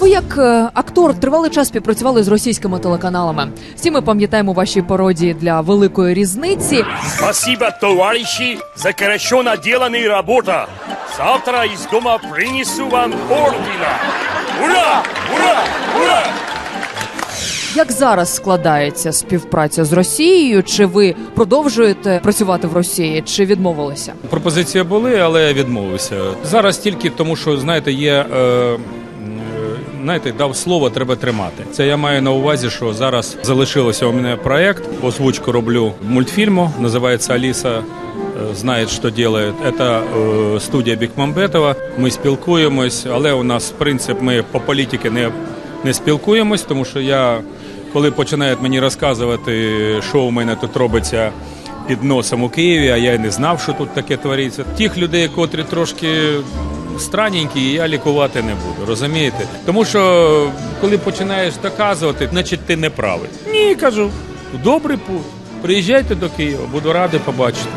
Ви як е, актор тривалий час співпрацювали з російськими телеканалами. Всі ми пам'ятаємо ваші пародії для великої різниці. Спасибо, товарищи, за хорошо наделанная работа. Завтра из дома принесу вам ордена. Ура! Ура! Ура! Як зараз складається співпраця з Росією? Чи ви продовжуєте працювати в Росії, чи відмовилися? Пропозиції були, але я відмовився. Зараз тільки тому, що знаєте, є. Е, Знаєте, дав слово, треба тримати. Це я маю на увазі, що зараз залишилося у мене проект. Озвучку роблю мультфільму. Називається Аліса е, знає, що робить. Це е, студія Бікмамбетова. Ми спілкуємось, але у нас принцип ми по політиці не, не спілкуємось, тому що я, коли починають мені розказувати, що у мене тут робиться під носом у Києві, а я й не знав, що тут таке твориться. Тих людей, котрі трошки странненькі, я лікувати не буду, розумієте? Тому що коли починаєш доказувати, значить ти не правий. Ні, кажу, добрий путь. Приїжджайте до Києва, буду радий побачити.